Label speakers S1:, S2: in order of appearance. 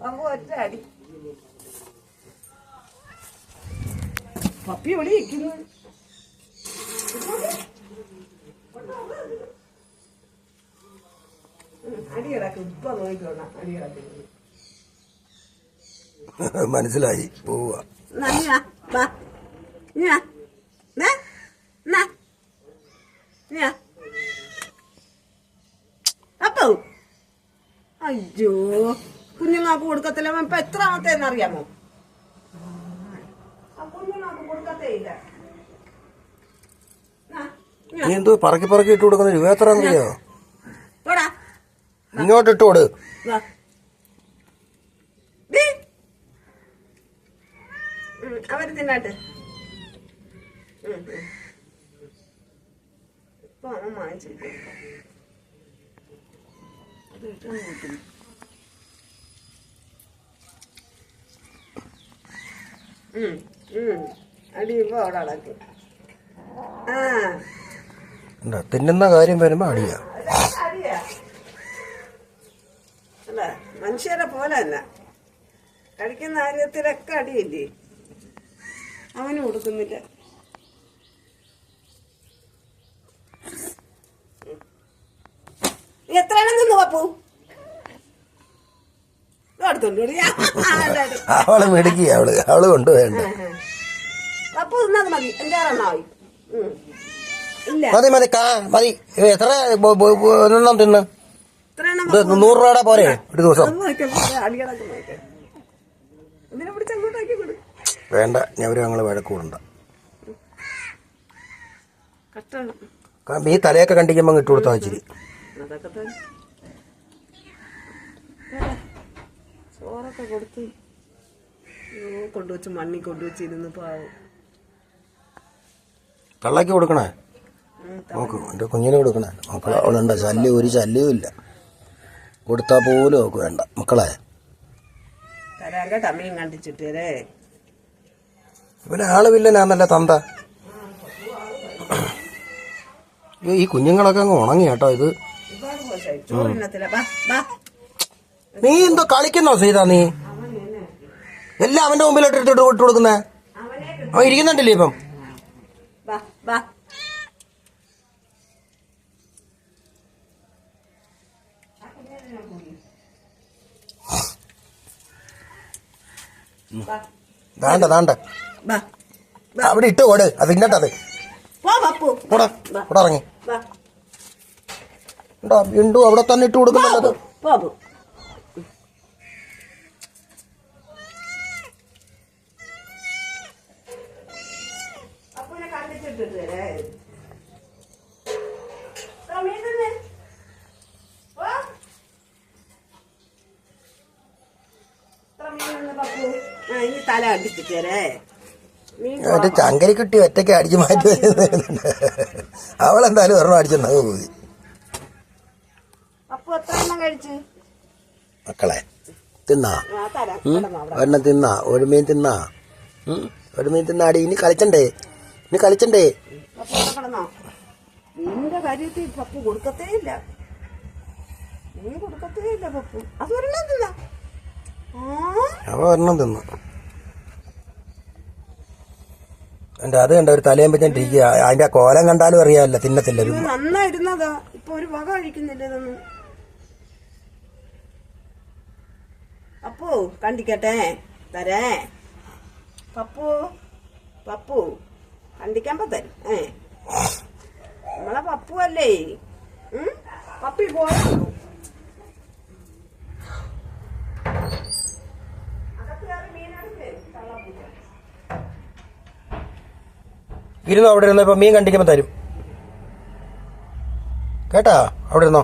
S1: പപ്പു ഒറ്റ അടി പപ്പി എവിടെ ഇരിക്കുന്നു?
S2: മനസ്സിലായി. പോവുക.
S1: അപ്പോ? അയ്യോ. കുഞ്ഞുങ്ങൾക്ക് കൊടുക്കത്തില്ല. ഇപ്പൊ കൊടുക്കത്തേ ഇല്ല. നാ,
S2: എന്തോ പറക്കി പറക്കി ഇട്ട് കൊടുക്കുന്ന രൂപ എത്ര അറിയോ ഇങ്ങോട്ട് ഇട്ട് കൊടു.
S1: അവർ തിന്നാട്ടെ. ഇപ്പൊ അവൻ അത് ഇട്ടാൻ നോക്കുന്നു. ഉം, ഉം. അടി ഇപ്പൊ അവിടെ അടക്കും ആ
S2: എന്താ തിന്നുന്ന കാര്യം വരുമ്പോ അടിയാ.
S1: മനുഷ്യരെ പോലെ അല്ല. കഴിക്കുന്ന കാര്യത്തിലൊക്കെ അടിയില്ലേ? അവന് കൊടുക്കുന്നില്ല. എത്രയാണെന്ന് എത്ര
S2: അവൾ മേടിക്കുക അവൾ അവൾ കൊണ്ടുപോയണ്ട.
S1: തിന്നത് മതി.
S2: മതി മതി കാ മതി. എത്ര ഒരെണ്ണം തിന്ന്? നൂറ് രൂപയുടെ പോരെ ഒരു ദിവസം. വേണ്ട ഞാൻ ഞവര് ഞങ്ങൾ വഴക്കൂടണ്ട. ഈ തലയൊക്കെ കണ്ടിക്കുമ്പോ ഇട്ട് കൊടുത്താ ഇച്ചിരി.
S1: അതൊക്കെ തന്നെ. വേറെ ചോറൊക്കെ കൊടുത്ത് കൊണ്ടുവച്ച് മണ്ണി കൊണ്ടുവച്ച് ഇരുന്ന് പാവ്.
S2: തള്ളക്ക് കൊടുക്കണേ? നോക്ക് എന്റെ കുഞ്ഞിനെ കൊടുക്കണേ. മക്കളെ അവളുണ്ട ശല്യം ഒരു ശല്യവും ഇല്ല. കൊടുത്താ പോലും അവക്ക് വേണ്ട. മക്കളെ?
S1: തരാൻ കേട്ടാ മീൻ കണ്ടിച്ചിട്ടേ
S2: ഇവനെ ആൾ വില്ലനാന്നല്ല തന്ത? ഈ കുഞ്ഞുങ്ങളൊക്കെ അങ്ങ് ഉണങ്ങി കേട്ടോ ഇത്
S1: ചോറിനത്തില്ല
S2: നീ എന്തോ കളിക്കുന്നോ സീത നീ? എല്ലാം അവന്റെ മുമ്പിലോട്ട് എടുത്തിട്ട് ഇട്ട് കൊടുക്കുന്നേ? അവൻ ഇരിക്കുന്നുണ്ടല്ലേ ഇപ്പം? ദാണ്ട ദാണ്ട. അവിടെ ഇട്ട് ഓട് അത് ഇങ്ങട്ടത് ഇറങ്ങി. വീണ്ടും അവിടെ തന്നെ ഇട്ട് കൊടുക്കുന്നുള്ളത്
S1: ഇനി തല
S2: ചങ്കരി കുട്ടി ഒറ്റയ്ക്ക് അടിച്ചു മാറ്റി വരുന്നുണ്ട് അവളെന്തായാലും ഒരെണ്ണം അടിച്ചെന്നത് പോയി. മക്കളെ തിന്നാ. ഒരെണ്ണം തിന്നാ. ഒരു മീൻ തിന്നാ? ഒരു മീൻ തിന്നാടി. ഇനി കളിച്ചണ്ടേ? ഇനി കളിച്ചണ്ടേ?
S1: നിന്റെ കാര്യത്തിൽ പപ്പു കൊടുക്കത്തേ ഇല്ല. നീ കൊടുക്കത്തേ ഇല്ല പപ്പു. അത് ഒരെണ്ണം തിന്ന.
S2: അവ ഒരെണ്ണം തിന്നു. എന്റെ അത് കണ്ട ഒരു തലയും ഇരിക്കുക അതിന്റെ ആ കോലം കണ്ടാലും അറിയാമല്ല തിന്നത്തില്ല.
S1: നന്നായിരുന്നതാ. ഇപ്പൊ ഒരു വക കഴിക്കുന്നില്ല ഇതൊന്നും. പപ്പു കണ്ടിക്കട്ടെ. തരേ. പപ്പു പപ്പു. കണ്ടിക്കുമ്പോ തരും. ഏ. നമ്മളെ പപ്പു അല്ലേ? പപ്പി പോയോ.
S2: ഇരുന്നോ അവിടെ ഇരുന്നോ ഇപ്പൊ മീൻ കണ്ടിക്കുമ്പോ തരും. കേട്ടാ അവിടെ ഇരുന്നോ?